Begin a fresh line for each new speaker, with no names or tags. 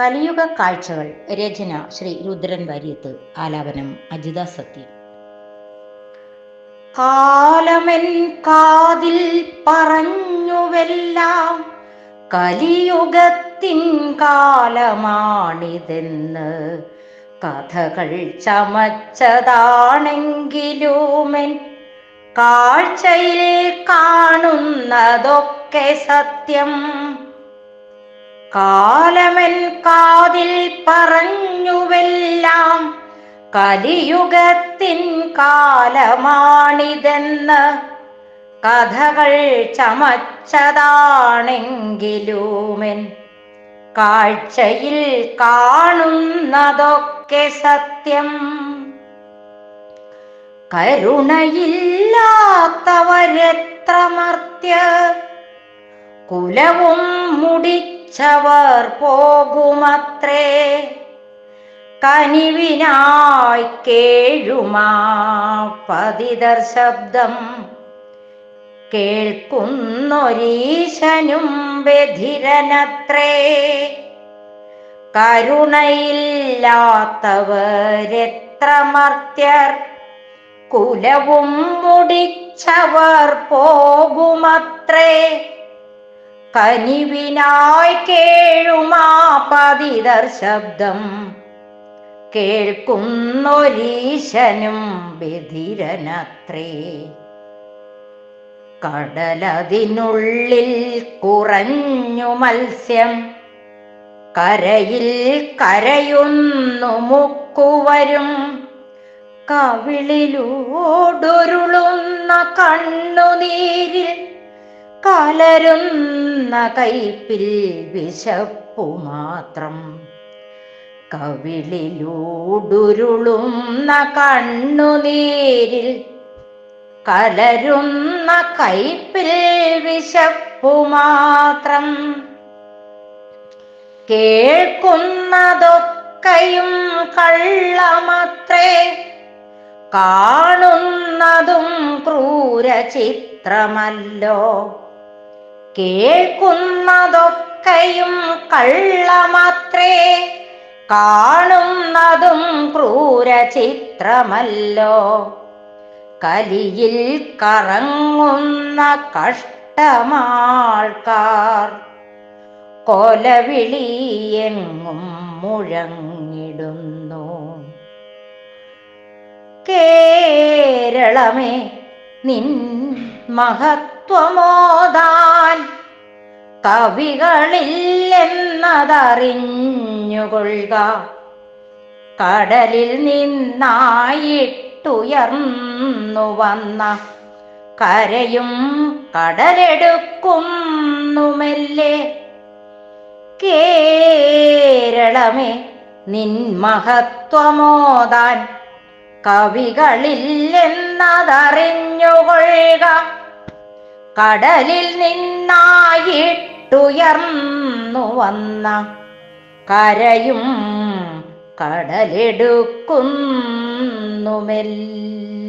കലിയുഗ കാഴ്ചകൾ. രചന ശ്രീ രുദ്രൻ വാര്യത്ത്. ആലാപനം അജിത സത്യം. കാലമെൻ കാതിൽ പറഞ്ഞുവെല്ലാം കലിയുഗത്തിൻ കാലമാണിതെന്ന്. കഥകൾ ചമച്ചതാണെങ്കിലുമെൻ കാഴ്ചയിൽ കാണുന്നതൊക്കെ സത്യം. കാലമൻ കാതിൽ പറഞ്ഞുവെല്ലാം കലിയുഗത്തിൻ കാലമാണിതെന്ന് കഥകൾ ചമച്ചതാണെങ്കിലുമെൻ കാഴ്ചയിൽ കാണുന്നതൊക്കെ സത്യം. കരുണയില്ലാത്തവരെത്ര മർത്യ കുലവും മുടിച്ചവർ പോകുമത്രേ. കനിവിനായി കേഴുമാ പതിതർ ശബ്ദം. കേൾക്കുന്നൊരീശനും വ്യധിരനത്രേ കരുണയില്ലാത്തവരെത്ര മർത്യർ കുലവും മുടിച്ചവർ പോകുമത്രേ. കനിവിനായി കേഴുമാ പതിതർ ശബ്ദം. കേൾക്കുന്നൊരീശനും ബധിരനത്രേ. കടലതിനുള്ളിൽ കുറഞ്ഞു മത്സ്യം. കരയിൽ കരയുന്നു മുക്കുവരും. കവിളിലൂടൊരുളുന്ന കണ്ണുനീരിൽ കലരുന്ന കൈപ്പിൽ വിശപ്പു മാത്രം. കവിളിലൂടുരുളുന്ന കണ്ണുനീരിൽ കലരുന്ന കൈപ്പിൽ വിശപ്പു മാത്രം. കേൾക്കുന്നതൊക്കെയും കള്ളമത്രേ കാണുന്നതും ക്രൂരചിത്രമല്ലോ. കേൾക്കുന്നതൊക്കെയും കള്ളമത്രേ. കാണുന്നതും ക്രൂര ചിത്രമല്ലോ കലിയിൽ കറങ്ങുന്ന കഷ്ടമാൾക്കാർ. കൊലവിളിയെങ്ങും മുഴങ്ങിടുന്നു. കേരളമേ നിൻ മഹത്വമോദാൻ കവികളില്ലെന്നതറിഞ്ഞുകൊള്ളുക. കടലിൽ നിന്നായിട്ടുയർന്നു വന്ന കരയും കടലെടുക്കുന്നുമെല്ലേ? കേരളമേ നിൻ മഹത്വമോദാൻ കവികളില്ലെന്നതറിഞ്ഞുകൊള്ളുക. കടലിൽ നിന്നായിട്ടുയർന്നു വന്ന കരയും കടലെടുക്കുന്നുമെല്ലാം.